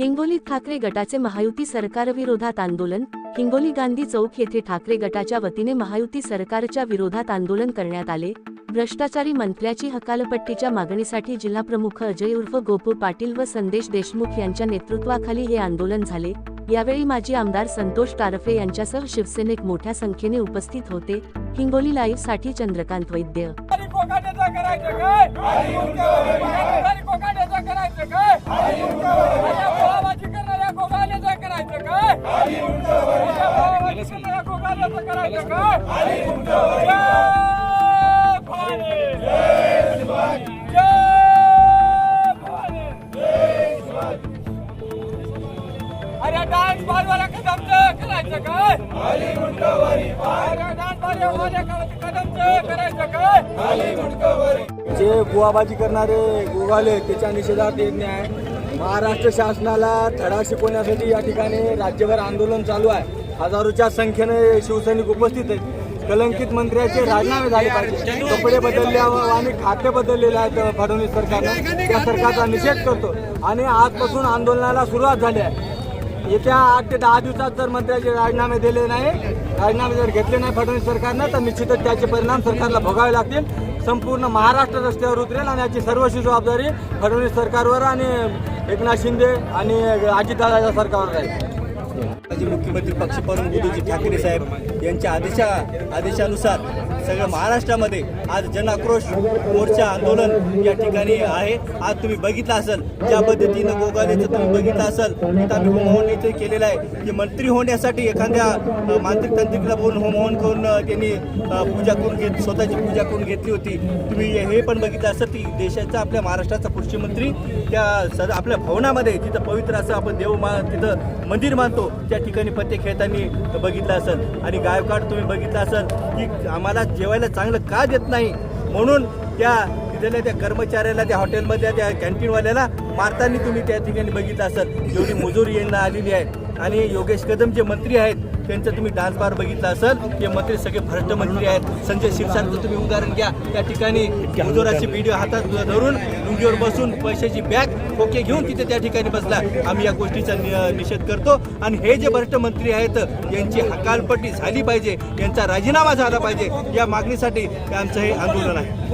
हिंगोलीत ठाकरे गटाचे महायुती सरकारविरोधात आंदोलन हिंगोली गांधी चौक येथे ठाकरे गटाच्या वतीने महायुती सरकारच्या विरोधात आंदोलन करण्यात आले. भ्रष्टाचारी मंत्र्याची हकालपट्टीच्या मागणीसाठी जिल्हाप्रमुख अजय उर्फ गोपू पाटील व संदेश देशमुख यांच्या नेतृत्वाखाली हे आंदोलन झाले. यावेळी माजी आमदार संतोष टारफे यांच्यासह शिवसेनेक मोठ्या संख्येने उपस्थित होते. हिंगोली लाईव्हसाठी चंद्रकांत वैद्य. करायचं करायचं काय जय भवानी! जय भवानी! अरे डान्स कदमचं करायचं काय अरे डान्स बारवाल्या कदमचं करायचं काय जे बुवाबाजी करणारे गुगाले त्याच्या निषेधात एक न्याय. महाराष्ट्र शासनाला धडा शिकवण्यासाठी या ठिकाणी राज्यभर आंदोलन चालू आहे. हजारोच्या संख्येने शिवसैनिक उपस्थित आहेत. कलंकित मंत्र्याचे राजीनामे झाले पाहिजे. कपडे बदलले आणि खाते बदललेले आहेत फडणवीस सरकारनं. त्या सरकारचा निषेध करतो. आणि आजपासून आंदोलनाला सुरुवात झाली आहे. येत्या आठ ते दहा दिवसात जर मंत्र्याचे राजीनामे दिले नाही राजीनामे जर घेतले नाही फडणवीस सरकारनं तर निश्चितच त्याचे परिणाम सरकारला भोगावे लागतील. संपूर्ण महाराष्ट्र रस्त्यावर उतरेल आणि याची सर्वस्वी जबाबदारी फडणवीस सरकारवर आणि एकनाथ शिंदे आणि अजितदादाच्या सरकारवर राहील माजी मुख्यमंत्री पक्षप्रमुख उद्धवजी ठाकरे साहेब यांच्या आदेशा आदेशानुसार सगळ्या महाराष्ट्रामध्ये आज जनाक्रोश मोर्चा आंदोलन या ठिकाणी आहे. आज तुम्ही बघितलं असेल ज्या पद्धतीनं गोगालेचं तुम्ही बघितलं असेल तिथं आम्ही होमहवन इथे केलेलं आहे. की मंत्री होण्यासाठी एखाद्या मांत्रिक तांत्रिकला बोलून होमहवन करून त्यांनी पूजा करून घेत स्वतःची पूजा करून घेतली होती. तुम्ही हे पण बघितलं असं की देशाचा आपल्या महाराष्ट्राचा कृषी मंत्री त्या सद आपल्या भवनामध्ये तिथं पवित्र असं आपण देव मा तिथं मंदिर मानतो त्या ठिकाणी पत्ते खेळताना बघितलं असेल. आणि गायकवाड तुम्ही बघितलं असेल की आम्हाला जेवायला चांगलं का देत नाही? म्हणून त्या तिथल्या त्या कर्मचाऱ्याला त्या हॉटेलमधल्या त्या कॅन्टीनवाल्याला मारताना तुम्ही त्या ठिकाणी बघितलं असत जेवढी मजुरी यांना आलेली आहे आणि योगेश कदम जे मंत्री आहेत त्यांचं तुम्ही डान्स बार बघितला असेल. ते मंत्री सगळे भ्रष्ट मंत्री आहेत. संजय शिरसाटचं तुम्ही उदाहरण घ्या. त्या ठिकाणी मुजोराची व्हिडिओ हातात धरून लुंगीवर बसून पैशाची बॅग खोके घेऊन तिथे त्या ठिकाणी बसला. आम्ही या गोष्टीचा नि- निषेध करतो. आणि हे जे भ्रष्ट मंत्री आहेत यांची हकालपट्टी झाली पाहिजे. यांचा राजीनामा झाला पाहिजे. या मागणीसाठी आमचं हे आंदोलन आहे.